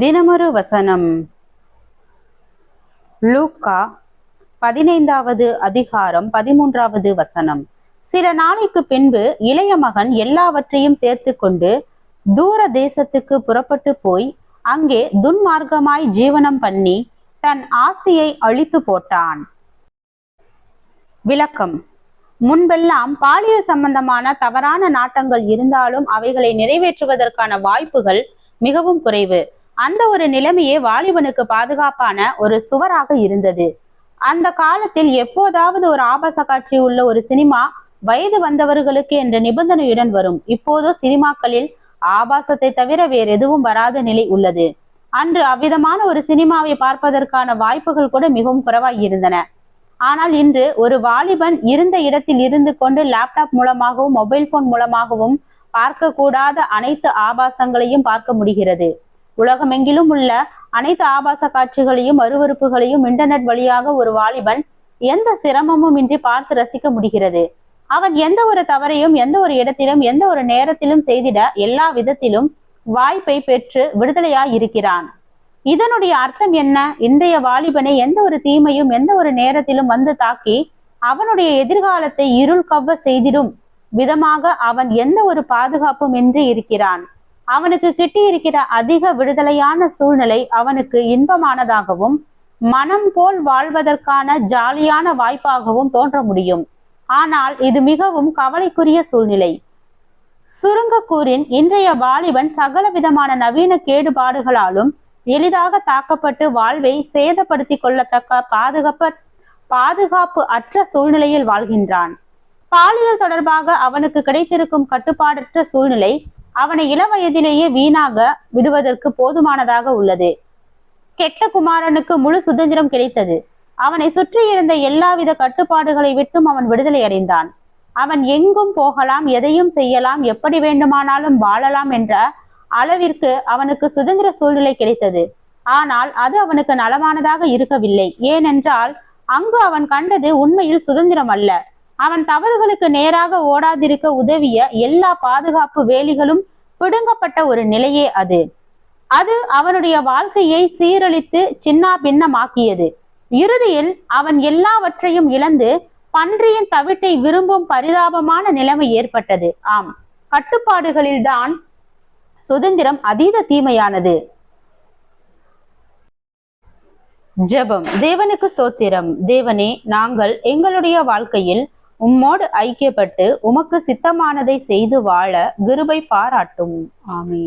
தினமொரு வசனம். லூக்கா பதினைந்தாவது அதிகாரம் பதிமூன்றாவது வசனம். சில நாளைக்கு பின்பு இளைய மகன் எல்லாவற்றையும் சேர்த்து கொண்டு தூர தேசத்துக்கு புறப்பட்டு போய் அங்கே துன்மார்க்கமாய் ஜீவனம் பண்ணி தன் ஆஸ்தியை அழித்து போட்டான். விளக்கம். முன்பெல்லாம் பாலியல் சம்பந்தமான தவறான நாட்டங்கள் இருந்தாலும் அவைகளை நிறைவேற்றுவதற்கான வாய்ப்புகள் மிகவும் குறைவு. அந்த ஒரு நிலைமையே வாலிபனுக்கு பாதுகாப்பான ஒரு சுவராக இருந்தது. அந்த காலத்தில் எப்போதாவது ஒரு ஆபாச காட்சி உள்ள ஒரு சினிமா வயது வந்தவர்களுக்கு என்ற நிபந்தனையுடன் வரும். இப்போதோ சினிமாக்களில் ஆபாசத்தை தவிர வேறு எதுவும் வராத நிலை உள்ளது. அன்று அவ்விதமான ஒரு சினிமாவை பார்ப்பதற்கான வாய்ப்புகள் கூட மிகவும் குறைவாய் இருந்தன. ஆனால் இன்று ஒரு வாலிபன் இருந்த இடத்தில் இருந்து கொண்டு லேப்டாப் மூலமாகவும் மொபைல் போன் மூலமாகவும் பார்க்கக்கூடாத அனைத்து ஆபாசங்களையும் பார்க்க முடிகிறது. உலகமெங்கிலும் உள்ள அனைத்து ஆபாச காட்சிகளையும் அருவறுப்புகளையும் இன்டர்நெட் வழியாக ஒரு வாலிபன் எந்த சிரமமும் இன்றி பார்த்து ரசிக்க முடிகிறது? அவன் எந்த ஒரு தவறையும் எந்த ஒரு இடத்திலும் எந்த ஒரு நேரத்திலும் செய்திட எல்லா விதத்திலும் வாய்ப்பை பெற்று விடுதலையாய் இருக்கிறான் இதனுடைய அர்த்தம் என்ன? இன்றைய வாலிபனை எந்த ஒரு தீமையும் எந்த ஒரு நேரத்திலும் வந்து தாக்கி அவனுடைய எதிர்காலத்தை இருள் கவ்வ செய்திடும் விதமாக அவன் எந்த ஒரு பாதுகாப்பும் இன்றி இருக்கிறான்? அவனுக்கு கிட்டியிருக்கிற அதிக விடுதலையான சூழ்நிலை அவனுக்கு இன்பமானதாகவும் மனம் போல் வாழ்வதற்கான ஜாலியான வாய்ப்பாகவும் தோன்ற முடியும். ஆனால் இது மிகவும் கவலைக்குரிய சூழ்நிலை. சுருங்கக்கூறின் இன்றைய வாலிபன் சகல விதமான நவீன கேடுபாடுகளாலும் எளிதாக தாக்கப்பட்டு வாழ்வை சேதப்படுத்திக் கொள்ளத்தக்க பாதுகாப்ப பாதுகாப்பு அற்ற சூழ்நிலையில் வாழ்கின்றான். பாலியல் தொடர்பாக அவனுக்கு கிடைத்திருக்கும் கட்டுப்பாடற்ற சூழ்நிலை அவனை இளவயதிலேயே வீணாக விடுவதற்கு போதுமானதாக உள்ளது. கெட்ட குமாரனுக்கு முழு சுதந்திரம் கிடைத்தது. அவனை சுற்றி இருந்த எல்லாவித கட்டுப்பாடுகளை விட்டும் அவன் விடுதலை அடைந்தான். அவன் எங்கும் போகலாம் எதையும் செய்யலாம் எப்படி வேண்டுமானாலும் வாழலாம் என்ற அளவிற்கு அவனுக்கு சுதந்திர சூழ்நிலை கிடைத்தது. ஆனால் அது அவனுக்கு நலமானதாக இருக்கவில்லை. ஏனென்றால் அங்கு அவன் கண்டது உண்மையில் சுதந்திரம் அல்ல. அவன் தவறுகளுக்கு நேராக ஓடாதிருக்க உதவிய எல்லா பாதுகாப்பு வேலிகளும் பிடுங்கப்பட்ட ஒரு நிலையே அது. அது அவனுடைய வாழ்க்கையை சீரழித்து சின்னா பின்னமாக்கியது. இறுதியில் அவன் எல்லாவற்றையும் இழந்து பன்றியின் தவிட்டை விரும்பும் பரிதாபமான நிலைமை ஏற்பட்டது. ஆம் கட்டுப்பாடுகளில்தான் சுதந்திரம் அதீத தீமையானது. ஜெபம். தேவனுக்கு ஸ்தோத்திரம். தேவனே நாங்கள் எங்களுடைய வாழ்க்கையில் உம்மோடு ஐக்கியப்பட்டு உமக்கு சித்தமானதை செய்து வாழ கிருபை பாராட்டும். ஆமே